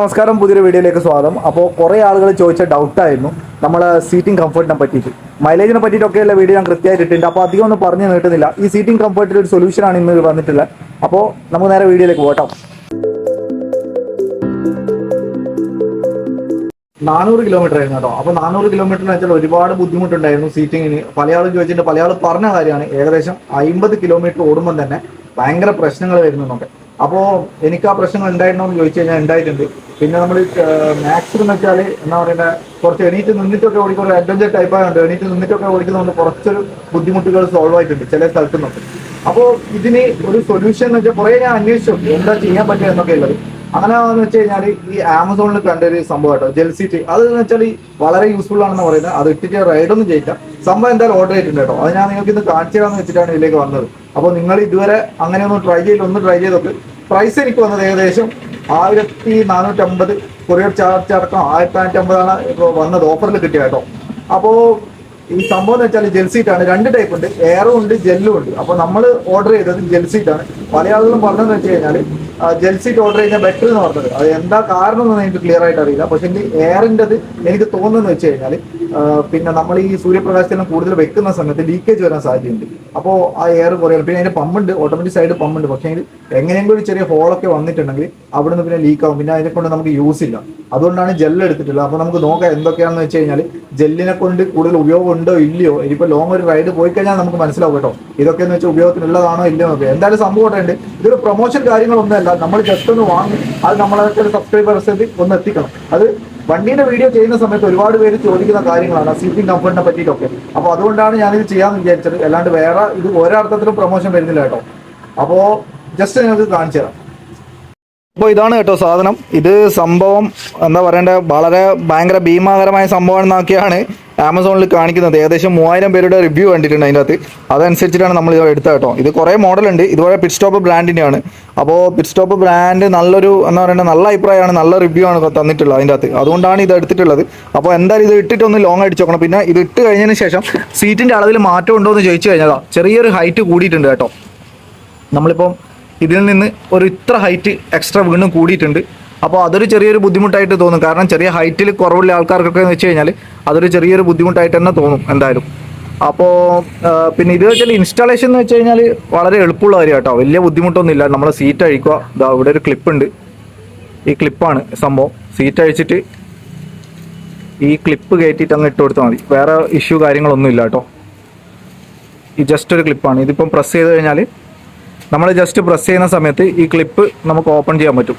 നമസ്കാരം പുതിയൊരു വീഡിയോയിലേക്ക് സ്വാഗതം. അപ്പോൾ കുറേ ആളുകൾ ചോദിച്ച ഡൗട്ടായിരുന്നു നമ്മൾ സീറ്റിംഗ് കംഫർട്ടിനെ പറ്റിയിട്ട്. മൈലേജിനെ പറ്റിയിട്ടൊക്കെയുള്ള വീഡിയോ ഞാൻ കൃത്യമായിട്ട് ഇട്ടിട്ടുണ്ട്. അപ്പോൾ അധികം ഒന്നും പറഞ്ഞു നീട്ടുന്നില്ല. ഈ സീറ്റിംഗ് കംഫർട്ടിൽ ഒരു സൊല്യൂഷൻ ആണ് ഇന്ന് വന്നിട്ടുള്ളത് അപ്പോൾ നമുക്ക് നേരെ വീഡിയോയിലേക്ക് പോകട്ടോ നാനൂറ് കിലോമീറ്റർ ആയിരുന്നു കേട്ടോ. അപ്പോൾ നാനൂറ് കിലോമീറ്റർ വെച്ചാൽ ഒരുപാട് ബുദ്ധിമുട്ടുണ്ടായിരുന്നു സീറ്റിങ്ങിന് പല ആളും ചോദിച്ചിട്ട് പല ആൾ പറഞ്ഞ കാര്യമാണ്. ഏകദേശം അമ്പത് കിലോമീറ്റർ ഓടുമ്പോൾ തന്നെ ഭയങ്കര പ്രശ്നങ്ങൾ വരുന്നുണ്ട്. അപ്പോൾ എനിക്ക് ആ പ്രശ്നങ്ങൾ ഉണ്ടായിരുന്നോ എന്ന് ചോദിച്ചു കഴിഞ്ഞാൽ ഉണ്ടായിട്ടുണ്ട്. പിന്നെ നമ്മൾ മാക്സിമം എന്ന് വെച്ചാൽ എന്താ പറയുക കുറച്ച് എണീറ്റ് നിന്നിട്ടൊക്കെ ഓടിക്കുന്ന ഒരു അഡ്വഞ്ചർ ടൈപ്പ് ആയതുകൊണ്ട് എണീറ്റ് നിന്നിട്ടൊക്കെ ഓടിക്കുന്നതുകൊണ്ട് കുറച്ചൊരു ബുദ്ധിമുട്ടുകൾ സോൾവ് ആയിട്ടുണ്ട് ചില സ്ഥലത്തു നിന്നൊക്കെ അപ്പോൾ ഇതിന് ഒരു സൊല്യൂഷൻ എന്ന് വെച്ചാൽ കുറേ ഞാൻ അന്വേഷിച്ചു. എന്താ ചെയ്യാൻ പറ്റുക എന്നൊക്കെ ഉള്ളത്. അങ്ങനെ എന്ന് വെച്ച് കഴിഞ്ഞാൽ ഈ ആമസോണിൽ കണ്ട ഒരു സംഭവം കേട്ടോ ജെൽ സീറ്റ് അത് എന്ന് വെച്ചാൽ വളരെ യൂസ്ഫുൾ ആണെന്ന് പറയുന്നത്. അത് ഇട്ടിട്ട് റൈഡൊന്നും ചെയ്യില്ല. സംഭവം എന്തായാലും ഓർഡർ ചെയ്തിട്ടുണ്ട് കേട്ടോ. അത് ഞാൻ നിങ്ങൾക്ക് ഇന്ന് കാണിച്ചു തരാമെന്ന് വെച്ചിട്ടാണ് ഇതിലേക്ക് വന്നത്. അപ്പോൾ നിങ്ങൾ ഇതുവരെ അങ്ങനെ ഒന്ന് ട്രൈ ചെയ്ത് ഒന്ന് ട്രൈ ചെയ്തൊക്കെ പ്രൈസ് എനിക്ക് വന്നത് ഏകദേശം ആയിരത്തി നാനൂറ്റമ്പത് കൊറിയർ ചാർജ് അടക്കം ആയിരത്തി നാനൂറ്റമ്പതാണ് ഇപ്പോൾ വന്നത് ഓഫറിൽ കിട്ടിയ കേട്ടോ. അപ്പോൾ ഈ സംഭവം എന്ന് വെച്ചാൽ ജെൽ സീറ്റ് ആണ്. രണ്ട് ടൈപ്പ് ഉണ്ട്. എയറും ഉണ്ട് ജെല്ലും ഉണ്ട്. അപ്പോൾ നമ്മൾ ഓർഡർ ചെയ്തത് ജെൽ സീറ്റ് ആണ്. പല ആളുകളും പറഞ്ഞതെന്ന് വെച്ച് കഴിഞ്ഞാൽ ജെൽ സീറ്റ് ഓർഡർ ചെയ്യുന്ന ബെറ്റർ എന്ന് പറഞ്ഞത്. അത് എന്താ കാരണം എന്ന് എനിക്ക് ക്ലിയർ ആയിട്ട് അറിയില്ല. പക്ഷെ എയറിന്റെത് എനിക്ക് തോന്നുന്നത് വെച്ച് കഴിഞ്ഞാൽ പിന്നെ നമ്മൾ ഈ സൂര്യപ്രകാശത്തിനും കൂടുതൽ വെക്കുന്ന സമയത്ത് ലീക്കേജ് വരാൻ സാധ്യതയുണ്ട്. അപ്പോൾ ആ എയർ കുറയാണ് പിന്നെ അതിന്റെ പമ്പുണ്ട് ഓട്ടോമാറ്റിക് സൈഡ് പമ്പുണ്ട് പക്ഷേ എങ്ങനെയെങ്കിലും ഒരു ചെറിയ ഹോളൊക്കെ വന്നിട്ടുണ്ടെങ്കിൽ അവിടുന്ന് പിന്നെ ലീക്ക് ആവും. പിന്നെ അതിനെ കൊണ്ട് നമുക്ക് യൂസ് ഇല്ല. അതുകൊണ്ടാണ് ജെൽ എടുത്തിട്ടുള്ളത്. അപ്പോൾ നമുക്ക് നോക്കാം എന്തൊക്കെയാണെന്ന് വെച്ച് കഴിഞ്ഞാൽ ജെല്ലിനെ കൊണ്ട് കൂടുതൽ ഉപയോഗം ഉണ്ടോ ഇല്ലയോ? ഇനിയിപ്പോൾ ലോങ് ഒരു റൈഡ് പോയി കഴിഞ്ഞാൽ നമുക്ക് മനസ്സിലാവും കേട്ടോ. ഇതൊക്കെ എന്ന് വെച്ചാൽ ഉപയോഗത്തിനുള്ളതാണോ ഇല്ലയോ എന്തായാലും സംഭവം ഉണ്ട് ഇതൊരു പ്രൊമോഷൻ കാര്യങ്ങളൊന്നുമല്ല നമ്മൾ ജസ്റ്റ് ഒന്ന് വാങ്ങി അത് നമ്മളെ സബ്സ്ക്രൈബേഴ്സ് ഒന്ന് എത്തിക്കണം. അത് വണ്ടീന്റെ വീഡിയോ ചെയ്യുന്ന സമയത്ത് ഒരുപാട് പേര് ചോദിക്കുന്ന കാര്യങ്ങളാണ് സീറ്റിംഗ് കംഫർട്ടിനെ പറ്റിയിട്ടൊക്കെ. അപ്പോൾ അതുകൊണ്ടാണ് ഞാനിത് ചെയ്യാമെന്ന് വിചാരിച്ചത്. അല്ലാണ്ട് വേറെ ഇത് ഒരർത്ഥത്തിലും പ്രൊമോഷൻ വരുന്നില്ല കേട്ടോ. അപ്പോൾ ജസ്റ്റ് ഞാനത് കാണിച്ചു തരാം അപ്പോൾ ഇതാണ് കേട്ടോ സാധനം. ഇത് സംഭവം എന്താ പറയണ്ടേ? വളരെ ഭയങ്കര ഭീമാകരമായ സംഭവമാണെന്നൊക്കെയാണ് ആമസോണിൽ കാണിക്കുന്നത്. ഏകദേശം മൂവായിരം പേരുടെ റിവ്യൂ കണ്ടിട്ടുണ്ട് അതിന്റെ അകത്ത് അതനുസരിച്ചിട്ടാണ് നമ്മൾ ഇത് എടുത്തത് കേട്ടോ. ഇത് കുറേ മോഡലുണ്ട്. ഇതുപോലെ പിറ്റ് സ്റ്റോപ്പ് ബ്രാൻഡിന്റെയാണ് അപ്പോൾ പിറ്റ് സ്റ്റോപ്പ് ബ്രാൻഡ് നല്ലൊരു എന്താ പറയുക നല്ല അഭിപ്രായമാണ്. നല്ല റിവ്യൂ ആണ് തന്നിട്ടുള്ളത് അതിന്റെ അകത്ത് അതുകൊണ്ടാണ് ഇത് എടുത്തിട്ടുള്ളത്. അപ്പോൾ എന്തായാലും ഇത് ഇട്ടിട്ടൊന്ന് ലോങ് അടിച്ച് നോക്കണം പിന്നെ ഇത് ഇട്ട് കഴിഞ്ഞതിന് ശേഷം സീറ്റിന്റെ അളവിൽ മാറ്റം ഉണ്ടോ എന്ന് ചോദിച്ചു കഴിഞ്ഞതാണ് ചെറിയൊരു ഹൈറ്റ് കൂടിയിട്ടുണ്ട് കേട്ടോ. നമ്മളിപ്പം ഇതിൽ നിന്ന് ഒരു ഇത്ര ഹൈറ്റ് എക്സ്ട്രാ വീണ്ടും കൂടിയിട്ടുണ്ട്. അപ്പോൾ അതൊരു ചെറിയൊരു ബുദ്ധിമുട്ടായിട്ട് തോന്നും. കാരണം ചെറിയ ഹൈറ്റിൽ കുറവുള്ള ആൾക്കാർക്കൊക്കെ എന്ന് വെച്ച് കഴിഞ്ഞാൽ അതൊരു ചെറിയൊരു ബുദ്ധിമുട്ടായിട്ട് തന്നെ തോന്നും എന്തായാലും. അപ്പോൾ പിന്നെ ഇത് വെച്ചാൽ ഇൻസ്റ്റാളേഷൻ എന്ന് വെച്ച് കഴിഞ്ഞാൽ വളരെ എളുപ്പമുള്ള കാര്യം കേട്ടോ വലിയ ബുദ്ധിമുട്ടൊന്നുമില്ല. നമ്മൾ സീറ്റ് അഴിക്കുക. ഇതാ ഇവിടെ ഒരു ക്ലിപ്പുണ്ട് ഈ ക്ലിപ്പാണ് സംഭവം. സീറ്റ് അഴിച്ചിട്ട് ഈ ക്ലിപ്പ് കയറ്റിയിട്ട് അങ്ങ് ഇട്ട് കൊടുത്താൽ മതി. വേറെ ഇഷ്യൂ കാര്യങ്ങളൊന്നും ഇല്ല കേട്ടോ. ഈ ജസ്റ്റ് ഒരു ക്ലിപ്പാണ് ഇതിപ്പം പ്രസ് ചെയ്ത് കഴിഞ്ഞാൽ നമ്മൾ ജസ്റ്റ് പ്രസ് ചെയ്യുന്ന സമയത്ത് ഈ ക്ലിപ്പ് നമുക്ക് ഓപ്പൺ ചെയ്യാൻ പറ്റും.